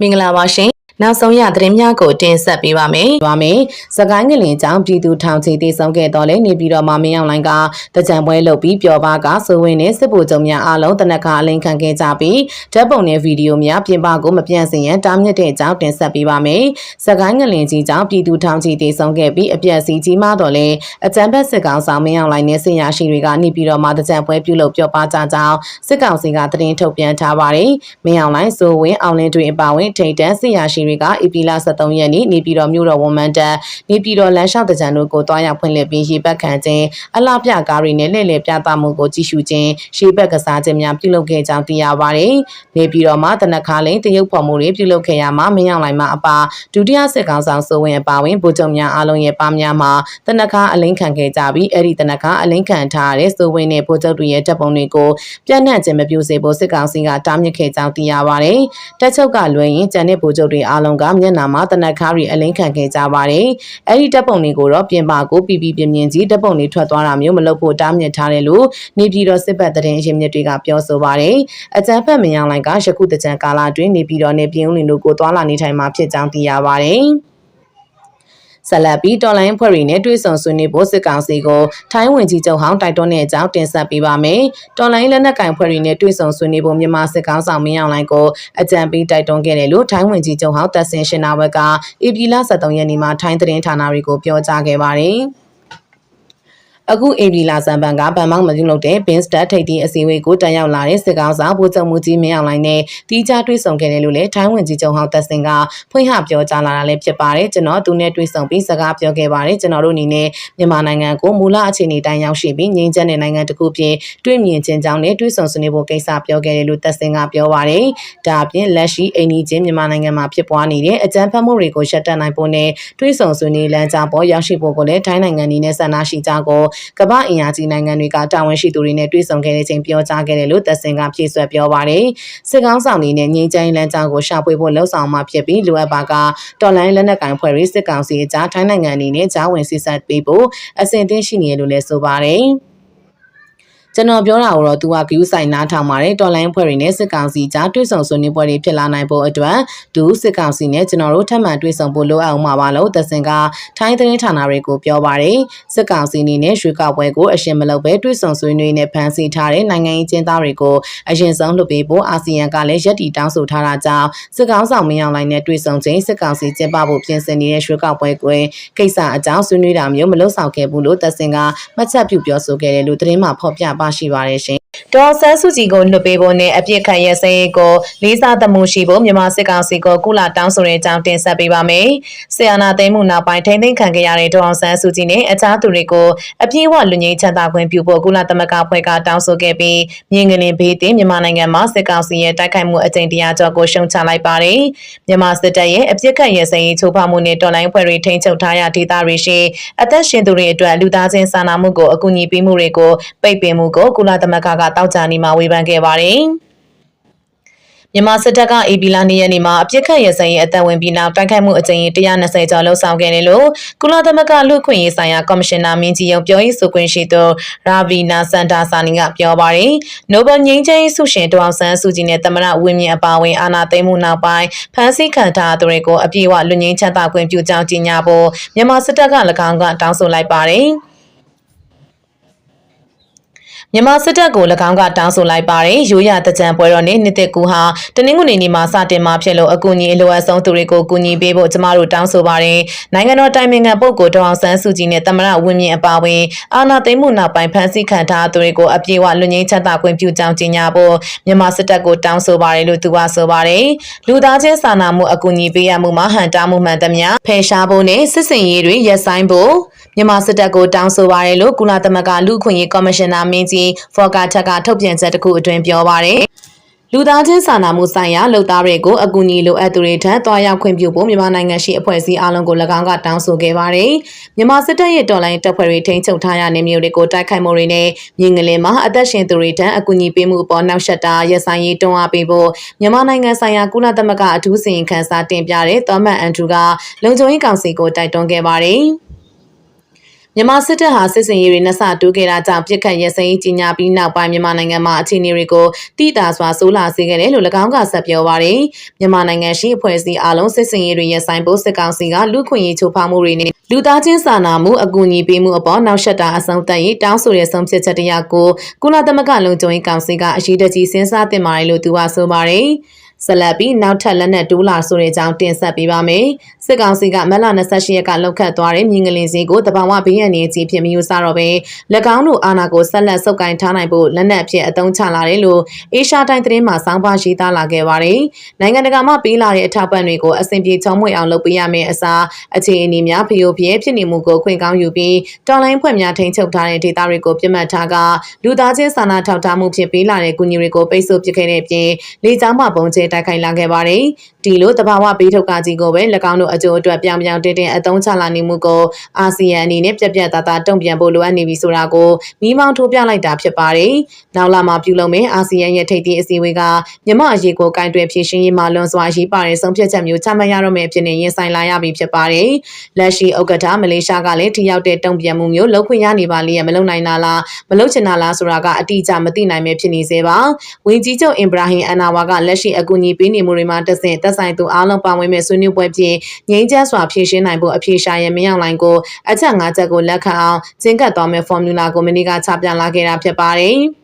မင်္ဂလာပါရှင် နောက်ဆုံးရသတင်းများကိုတင်ဆက်ပေးပါမယ်။ပါမယ်။စကိုင်းကလင်ကြောင့်ပြည်သူထောင်ချီတည်ဆုံးခဲ့တော်လဲနေပြီးတော့မမင်းအောင်လိုင်းကတကြံပွဲလုပ်ပြီးပျော်ပါကစိုးဝင်းနဲ့စစ်ဗိုလ်ချုပ်များအားလုံးတနက်ခါအလင်းခံခဲ့ကြပြီးဓာတ်ပုံနဲ့ဗီဒီယိုများပြင်ပကိုမပြန့်စင်ရန်တားမြစ်တဲ့အကြောင်းတင်ဆက်ပေးပါမယ်။စကိုင်းကလင်ကြီးကြောင့်ပြည်သူထောင်ချီတည်ဆုံးခဲ့ပြီးအပြက်စီကြီးမားတော်လဲအကြံဖက်စစ်ကောင်ဆောင်မင်းအောင်လိုင်းနဲ့ဆင်ရရှိတွေကနေပြီးတော့မတကြံပွဲပြုလုပ်ပျော်ပါကြကြောင်းစစ်ကောင်စီကသတင်းထုတ်ပြန်ထားပါတယ်။မင်းအောင်လိုင်းစိုးဝင်းအောင်လင်းတွင်အပါဝင်ထိတ်တန်းဆင်ရရှိတွေက ဧပြီလ23ရက်နေ့နေပြည်တော်မြို့တော်ဝန်မန်တပ်နေပြည်တော်လမ်းလျှောက်တကြံတို့ကိုတွားရောက်ဖွင့်လှစ်ပြီးရေပက်ခံခြင်းအလှပြကားတွေနဲ့လှည့်လည်ပြသမှုကိုကြည့်ရှုခြင်းရေပက်ကစားခြင်းများပြုလုပ်ခဲ့ကြောင်းသိရပါတယ်။နေပြည်တော်မှာတနခါလိန်တရုတ်ဖော်မှုတွေပြုလုပ်ခဲ့ရမှာမင်းအောင်လိုင်မှအပါဒုတိယစစ်ကောင်ဆောင်စိုးဝင်အပါဝင်ဗိုလ်ချုပ်များအားလုံးရဲ့ပါများမှာတနခါအလင်းခံခဲ့ကြပြီးအဲ့ဒီတနခါအလင်းခံထားတဲ့စိုးဝင်နဲ့ဗိုလ်ချုပ်တွေရဲ့တပ်ပုံတွေကိုပြန့်နှံ့ခြင်းမပြုစေဖို့စစ်ကောင်စီကတားမြစ်ခဲ့ကြောင်းသိရပါတယ်။တပ်ချုပ်ကလွှဲရင်ကျန်တဲ့ဗိုလ်ချုပ်တွေအားလုံးကမျက်နှာမှာတနက်ခါရီအလင်းခံခဲ့ကြပါတယ်။အဲ့ဒီတပ်ပုံတွေကိုတော့ပြင်ပကိုပြပြပြင်းပြင်းကြီးတပ်ပုံတွေထွက်သွားတာမျိုးမလုပ်ဖို့တားမြစ်ထားတယ်လို့နေပြည်တော်စစ်ဘက်သတင်းရင်းမြစ်တွေကပြောဆိုပါတယ်။အကြံဖက်မယောင်လိုင်ကယခုတကြံကာလအတွင်းနေပြည်တော်နဲ့ပြည်ဦးလင်တို့ကိုတွာလာနေထိုင်မှာဖြစ်ကြောင်းသိရပါတယ်။ ဆက်လက်ပြီးတော်လိုင်းဖွဲ့ရီနဲ့တွေ့ဆုံဆွေးနွေးဖို့စစ်ကောင်စီကိုထိုင်းဝင်ကြီးချုပ်ဟောင်းတိုက်တွန်းတဲ့အကြောင်းတင်ဆက်ပေးပါမယ်။တော်လိုင်းလက်နက်ကင်ဖွဲ့ရီနဲ့တွေ့ဆုံဆွေးနွေးဖို့မြန်မာစစ်ကောင်ဆောင်မင်းအောင်လိုင်းကိုအကြံပေးတိုက်တွန်းခဲ့တယ်လို့ထိုင်းဝင်ကြီးချုပ်ဟောင်းတက်ဆင်ရှင်နာဝက်ကဧပြီလ23ရက်နေ့မှာထိုင်းသတင်းဌာနတွေကိုပြောကြားခဲ့ပါတယ်။ အခုအေဗီလာဇန်ပန်ကဗန်မောက်မပြုလုပ်တဲ့ဘင်းစတက်ထိပ်သီးအစည်းအဝေးကိုတက်ရောက်လာတဲ့စစ်ကောင်ဆောင်ဗိုလ်ချုပ်မှုကြီးမင်းအောင်လှိုင်နဲ့တီးခြားတွေ့ဆုံခဲ့တယ်လို့လည်းထိုင်းဝင်ကြီးချုပ်ဟောင်းသက်စင်ကဖွင့်ဟပြောကြားလာတာလည်းဖြစ်ပါတယ်ကျွန်တော်သူနဲ့တွေ့ဆုံပြီးစကားပြောခဲ့ပါတယ်ကျွန်တော်တို့အနေနဲ့မြန်မာနိုင်ငံကိုမူလအခြေအနေတိုင်းရောက်ရှိပြီးငြိမ်းချမ်းတဲ့နိုင်ငံတစ်ခုပြင်တွေ့မြင်ခြင်းကြောင့်နဲ့တွေ့ဆုံဆွေးနွေးဖို့ကိစ္စပြောခဲ့တယ်လို့သက်စင်ကပြောပါတယ်ဒါအပြင်လက်ရှိအိန္ဒိချင်းမြန်မာနိုင်ငံမှာဖြစ်ပွားနေတဲ့အကြမ်းဖက်မှုတွေကိုရှက်တက်နိုင်ဖို့နဲ့တွေ့ဆုံဆွေးနွေးလမ်းကြောင်းပေါ်ရောက်ရှိဖို့ကိုလည်းထိုင်းနိုင်ငံအနေနဲ့ဆန္ဒရှိကြကိုကမ္ဘာအင်အားကြီးနိုင်ငံတွေကတာဝန်ရှိသူတွေနဲ့တွေ့ဆုံခဲ့တဲ့ချိန်ပြောကြားခဲ့တယ်လို့သက်စင်ကဖြည့်ဆွက်ပြောပါတယ်။စစ်ကောင်းဆောင်တွေနဲ့ငြိမ်းချမ်းလမ်းကြောင်းကိုရှာဖွေဖို့လှုံ့ဆော်မှဖြစ်ပြီးလိုအပ်ပါကတော်လိုင်းလက်နက်ကိုင်ဖွဲ့ရေးစစ်ကောင်စီအကြားထိုင်းနိုင်ငံအနေနဲ့ကြားဝင်စစ်ဆက်ပေးဖို့အစဉ်အသင့်ရှိနေတယ်လို့လည်းဆိုပါတယ်။ ကျွန်တော်ပြောတာကိုတော့သူကဂယူးဆိုင်နားထောင်ပါတယ်တော်လိုင်းဖွဲ့တွေနဲ့စစ်ကောင်စီကြားတွေ့ဆုံဆွေးနွေးပွဲတွေဖြစ်လာနိုင်ဖို့အတွက်ဒူစစ်ကောင်စီနဲ့ကျွန်တော်တို့ထပ်မံတွေ့ဆုံဖို့လိုအပ်အောင်မှာပါလို့သစင်ကထိုင်းသတင်းဌာနတွေကိုပြောပါတယ်စစ်ကောင်စီအနေနဲ့ရွှေကောက်ပွဲကိုအရှင်မလုပ်ဘဲတွေ့ဆုံဆွေးနွေးနဲ့ဖန်ဆီးထားတဲ့နိုင်ငံရေးကျင်းသားတွေကိုအရင်ဆုံးလွှတ်ပေးဖို့အာဆီယံကလည်းရည်တည်တောင်းဆိုထားတာကြောင့်စစ်ကောင်ဆောင်မင်းအောင်လိုင်းနဲ့တွေ့ဆုံချိန်စစ်ကောင်စီကျင်းပဖို့ပြင်ဆင်နေတဲ့ရွှေကောက်ပွဲကွယ်ကိစ္စအကြောင်းဆွေးနွေးတာမျိုးမလုပ်ဆောင်ခဲ့ဘူးလို့သစင်ကမှတ်ချက်ပြုပြောဆိုခဲ့တယ်လို့သတင်းမှာဖော်ပြပါရှိပါတယ်ရှင်။ ဒေါ်ဆန်းစုကြည်ကိုလွှတ်ပေးဖို့နဲ့အပြစ်ခံရစရေးကိုလေးစားသမှုရှိဖို့မြန်မာစစ်ကောင်စီကိုကုလတောင်းဆိုတဲ့အကြောင်းတင်ဆက်ပေးပါမယ်။ဆီယနာသိမ်းမှုနောက်ပိုင်းထိမ့်သိမ်းခံခဲ့ရတဲ့ဒေါ်ဆန်းစုကြည်နဲ့အခြားသူတွေကိုအပြည့်အဝလူငင်းချမ်းသာခွင့်ပြုဖို့ကုလသမဂ္ဂဖွဲ့ကတောင်းဆိုခဲ့ပြီးမြင်းကလေးဘေးတင်မြန်မာနိုင်ငံမှာစစ်ကောင်စီရဲ့တိုက်ခိုက်မှုအကြိမ်တရားကျော်ကိုရှုံချလိုက်ပါတယ်။မြန်မာစစ်တပ်ရဲ့အပြစ်ခံရစရေးချိုးဖောက်မှုနဲ့တော်လိုင်းဖွဲ့တွေထိန်းချုပ်ထားရဒေသတွေရှိအသက်ရှင်သူတွေအတွက်လူသားချင်းစာနာမှုကိုအကူအညီပေးမှုတွေကိုပိတ်ပင်မှုကိုကုလသမဂ္ဂကတောက်ကြနေမှာဝေဖန်ခဲ့ပါတယ်။မြန်မာစစ်တပ်က AB လာနေရနေမှာအပြစ်ခတ်ရစရင်အသက်ဝင်ပြီးနောက်တိုက်ခိုက်မှုအကြိမ်120ကျော်လှုပ်ဆောင်ခဲ့တယ်လို့ကုလသမဂ္ဂလူ့ခွင့်ရေးဆိုင်ရာကော်မရှင်နာမင်းကြီးရုံးပြောရေးဆိုခွင့်ရှိသူရာဗီနာစန်တာဆာနီကပြောပါတယ်။နိုဘယ်ငြိမ်းချမ်းရေးဆုရှင်တောင်ဆန်းစုကြည်နဲ့သမရဝင်းမြင့်အပါအဝင်အာဏာသိမ်းမှုနောက်ပိုင်းဖမ်းဆီးခံထားသူတွေကိုအပြည့်အဝလူငင်းချမ်းသာခွင့်ပြုကြောင်းကြေညာဖို့မြန်မာစစ်တပ်က၎င်းကတောင်းဆိုလိုက်ပါတယ်။ မြန်မာစစ်တပ်ကို၎င်းကတောင်းဆိုလိုက်ပါတယ်။ရိုးရတကြံပွဲတော်နဲ့နှစ်သက်ကူဟာတနင်္ဂနွေနေ့မှာစတင်မှာဖြစ်လို့အကူအညီအလိုအပ်ဆုံးသူတွေကိုကူညီပေးဖို့ကျမတို့တောင်းဆိုပါတယ်။နိုင်ငံတော်တိုင်ပင်ခံပုဂ္ဂိုလ်ဒေါအောင်ဆန်းစုကြည်နဲ့သမရဝင်းမြင့်အပါအဝင်အာဏာသိမ်းမှုနောက်ပိုင်းဖမ်းဆီးခံထားသူတွေကိုအပြေအဝလွတ်ငင်းချမ်းသာခွင့်ပြုကြောင်းကြေညာဖို့မြန်မာစစ်တပ်ကိုတောင်းဆိုပါတယ်လို့သူကဆိုပါတယ်။လူသားချင်းစာနာမှုအကူအညီပေးရမှုမှာဟန်တားမှုမှန်သမျှဖယ်ရှားဖို့နဲ့စစ်စင်ရေးတွေရပ်ဆိုင်းဖို့မြန်မာစစ်တပ်ကိုတောင်းဆိုပါတယ်လို့ကုလသမဂ္ဂလူ့ခွင့်ရေးကော်မရှင်နာမင်းကြီးဖော်ကာထက်ကထုတ်ပြန်ချက်တစ်ခုအတွင်းပြောပါတယ်လူသားချင်းစာနာမှုဆိုင်ရာလှုပ်သားတွေကိုအကူအညီလိုအပ်သူတွေထံတွားရောက်ခွင့်ပြုဖို့မြန်မာနိုင်ငံရှိအဖွဲ့အစည်းအလုံးကို၎င်းကတောင်းဆိုခဲ့ပါတယ်။မြန်မာစစ်တပ်ရဲ့တော်လိုင်းတပ်ဖွဲ့တွေထိန်းချုပ်ထားရနေမျိုးတွေကိုတိုက်ခိုက်မှုတွေနဲ့မြင်းငလင်မှာအသက်ရှင်သူတွေထံအကူအညီပေးမှုအပေါ်နောက်ဆက်တာရဆိုင်ရေးတွန်းအားပေးဖို့မြန်မာနိုင်ငံဆိုင်ရာကုလသမဂ္ဂအထူးစီရင်ခံစာတင်ပြတဲ့သောမတ်အန်ဒရူကလုံခြုံရေးကောင်စီကိုတိုက်တွန်းခဲ့ပါတယ်။ မြန်မာစစ်တပ်ဟာစစ်စင်ရေးတွေနှဆတိုးခဲ့တာကြောင့်ပြစ်ခတ်ရစရေးကြီးညာပြီးနောက်ပိုင်းမြန်မာနိုင်ငံမှာအခြေအနေတွေကိုတိတာစွာဆိုးလာစေခဲ့တယ်လို့၎င်းကဆက်ပြောပါရယ်မြန်မာနိုင်ငံရှိအဖွဲ့အစည်းအလုံးစစ်စင်ရေးတွေရဆိုင်ဖို့စစ်ကောင်စီကလူခွင့်ရေးချိုးဖောက်မှုတွေနဲ့လူသားချင်းစာနာမှုအကူအညီပေးမှုအပေါ်နောက်ဆက်တာအဆုံးသတ်ရေးတောင်းဆိုတဲ့ဆုံးဖြတ်ချက်တရားကိုကုလသမဂ္ဂလုံခြုံရေးကောင်စီကအရေးတကြီးစဉ်းစားသင့်ပါတယ်လို့သူကဆိုပါရယ် ဆက်လက်ပြီးနောက်ထပ်လက်နက်တိုးလာဆိုတဲ့အကြောင်းတင်ဆက်ပေးပါမယ်။စစ်ကောင်စီကမက်လ28ရက်ကလောက်ခတ်သွားတဲ့မြင်းကလေးစီကိုတဘာဝဘေးရန်နေကြီးဖြစ်မျိုးစားတော့ပဲ၎င်းတို့အာဏာကိုဆက်လက်ဆုပ်ကိုင်ထားနိုင်ဖို့လက်နက်အဖြစ်အသုံးချလာတယ်လို့အေရှာတိုင်းသတင်းမှာစောင်းပါရေးသားလာခဲ့ပါတယ်။နိုင်ငံတကာမှပေးလာတဲ့အထောက်ပံ့တွေကိုအစဉ်ပြေချုံမွေအောင်လုပ်ပေးရမယ်အစားအခြေအနေများဖျို့ဖျဲဖြစ်နေမှုကိုခွင့်ကောင်းယူပြီးတော်လိုင်းဖွဲ့များထိန်းချုပ်ထားတဲ့ဒေသတွေကိုပြစ်မှတ်ထားကလူသားချင်းစာနာထောက်ထားမှုဖြစ်ပေးလာတဲ့ကူညီတွေကိုပိတ်ဆို့ပစ်ခဲ့တဲ့အပြင်လေကြောင်းမှပုံကျဲတိုက်ခိုက်လာခဲ့ပါတယ်။ဒီလိုတဘာဝဘေးထုတ်ကကြီးကိုပဲ၎င်းတို့အကျိုးအတွက်ပြောင်ပြောင်တင်းတင်းအသုံးချလာနေမှုကိုအာဆီယံအနေနဲ့ပြက်ပြက်သားသားတုံ့ပြန်ဖို့လိုအပ်နေပြီဆိုတာကိုမိမောင်းထိုးပြလိုက်တာဖြစ်ပါတယ်။နောက်လာမှာပြုလုပ်မယ့်အာဆီယံရဲ့ထိပ်သီးအစည်းအဝေးကမြမအရေးကိုကင်တွယ်ဖြည့်ရှင်းရေးမှာလွန်စွာရေးပါတဲ့ဆုံးဖြတ်ချက်မျိုးချမှတ်ရတော့မယ့်အဖြစ်နဲ့ရင်ဆိုင်လာရပြီဖြစ်ပါတယ်။လက်ရှိဥက္ကဋ္ဌမလေးရှားကလည်းထိရောက်တဲ့တုံ့ပြန်မှုမျိုးလုပ်ခွင့်ရနေပါလေမလုပ်နိုင်တာလားမလုပ်ချင်တာလားဆိုတာကအတိအကျမသိနိုင်ပဲဖြစ်နေသေးပါ။ဝင်းကြီးချုပ်အင်ဘရာဟင်အန်နာဝါကလက်ရှိအကူအညီပေးနေမှုတွေမှာတဆင့်သက်ဆိုင်သူအားလုံးပါဝင်မဲ့ဆွေးနွေးပွဲဖြင့်ငြိမ်းချမ်းစွာဖြည့်ရှင်းနိုင်ဖို့အဖြေရှာရမရောက်နိုင်ကိုအချက်၅ချက်ကိုလက်ခံအောင်ကျင့်ကပ်သွားမဲ့ formula ကိုမနေ့ကချပြလာခဲ့တာဖြစ်ပါတယ်။၎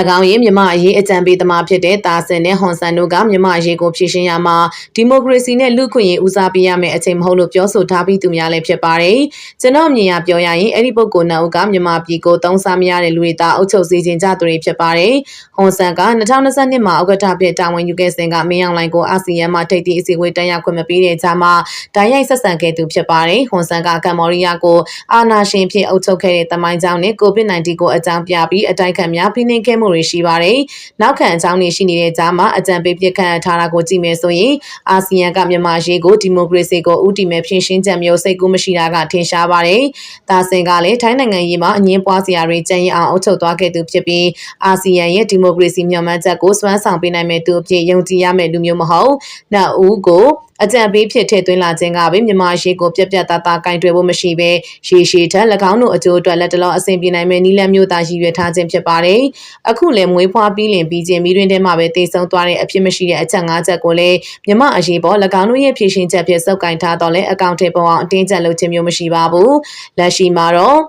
င်းရဲ့မြမအရေးအကြံပေးသမားဖြစ်တဲ့တာဆင်နဲ့ဟွန်ဆန်တို့ကမြမအရေးကိုဖြည့်ရှင်းရမှာဒီမိုကရေစီနဲ့လူ့ခွင့်ရေးဦးစားပေးရမယ့်အချိန်မဟုတ်လို့ပြောဆိုထားပြီးသူများလည်းဖြစ်ပါတယ်။ကျွန်တော်မြင်ရပြောရရင်အဲ့ဒီပုဂ္ဂိုလ်နှစ်ဦးကမြမပြည်ကိုသုံးစားမရတဲ့လူတွေတာအုပ်ချုပ်စေခြင်းကြသူတွေဖြစ်ပါတယ်။ဟွန်ဆန်က2022မှာဥက္ကဋ္ဌဖြစ်တာဝန်ယူခဲ့စဉ်ကမင်းအောင်လိုင်ကိုအာဆီယံမှာထိပ်သီးအစည်းအဝေးတက်ရောက်ခွင့်မပေးတဲ့ကြားမှာတိုင်ရိုက်ဆက်ဆံခဲ့သူဖြစ်ပါတယ်။ဟွန်ဆန်ကကမ္ဘောဒီးယားကိုအာဏာရှင်ဖြစ်အုပ်ချုပ်ခဲ့တဲ့တမိုင်းကြောင်းနဲ့ COVID-19 ကိုအကြောင်းပြပြီးအတိုက်ခံများဖိနှိပ်ခဲ့မှုတွေရှိပါတယ်။နောက်ခံအကြောင်းတွေရှိနေတဲ့ကြားမှာအကြံပေးပြစ်ခန့်ထားတာကိုကြည့်မယ်ဆိုရင်အာဆီယံကမြန်မာရေးကိုဒီမိုကရေစီကိုဥတီမဲ့ဖြည့်ရှင်းချက်မျိုးစိတ်ကူးမရှိတာကထင်ရှားပါတယ်။ဒါစင်ကလည်းထိုင်းနိုင်ငံရေးမှာအငင်းပွားစရာတွေကြံ့ရအောင်အုပ်ချုပ်သွားခဲ့သူဖြစ်ပြီးအာဆီယံရဲ့ဒီမိုကရေစီမျှော်မှန်းချက်ကိုစွမ်းဆောင်ပေးနိုင်မဲ့သူအဖြစ်ယုံကြည်ရမယ့်လူမျိုးမဟုတ်။နောက်ဦးကို အကြံပေးဖြစ်ထည့်သွင်းလာခြင်းကပဲမြန်မာရေကိုပြက်ပြက်သားသားကင်တွယ်ဖို့မရှိဘဲရေရှည်ထက်၎င်းတို့အကျိုးအတွက်လက်တလောအဆင်ပြေနိုင်မယ့်နီလန်မျိုးသားရည်ရွယ်ထားခြင်းဖြစ်ပါတယ်။အခုလည်းမွေးဖွားပြီးလင်ပြီးခြင်းမိတွင်ထဲမှာပဲတည်ဆုံသွားတဲ့အဖြစ်မရှိတဲ့အချက်၅ချက်ကိုလည်းမြန်မာအရေးပေါ်၎င်းတို့ရဲ့ဖြည့်ရှင်းချက်ဖြစ်စုပ်ကင်ထားတော့လဲအကောင့်ထဲပေါ်အောင်အတင်းကျပ်လုပ်ခြင်းမျိုးမရှိပါဘူး။လက်ရှိမှာတော့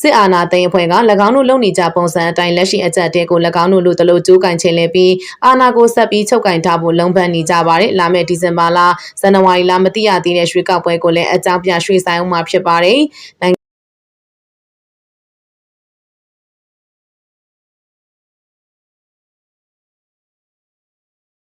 စစ်အာဏာသိမ်းအဖွဲ့က၎င်းတို့လုပ်နေကြပုံစံအတိုင်းလက်ရှိအကြက်တဲကို၎င်းတို့လူတလို့ကြိုးကင်ချင်လဲပြီးအာဏာကိုဆက်ပြီးချုပ်ကင်ထားဖို့လုံပန်းနေကြပါတယ်။လာမယ့်ဒီဇင်ဘာလဇန်နဝါရီလမသိရသေးတဲ့ရွှေကောက်ပွဲကိုလည်းအကြောင်းပြရွှေ့ဆိုင်အောင်မှာဖြစ်ပါတယ်။နိုင်ငံ